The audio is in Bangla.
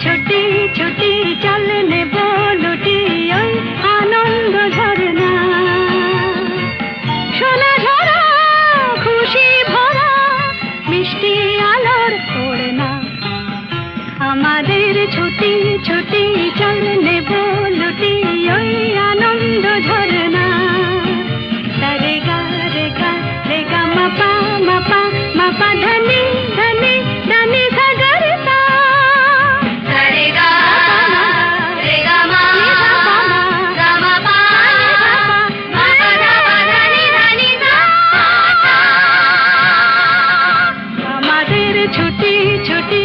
ছুটি ছুটি চলে ওই আনন্দ ঝরনা সোনা ঝরা, খুশি ভরা, মিষ্টি আলোর ওড়না। আমাদের ছুটি ছুটি চলে छोटी छोटी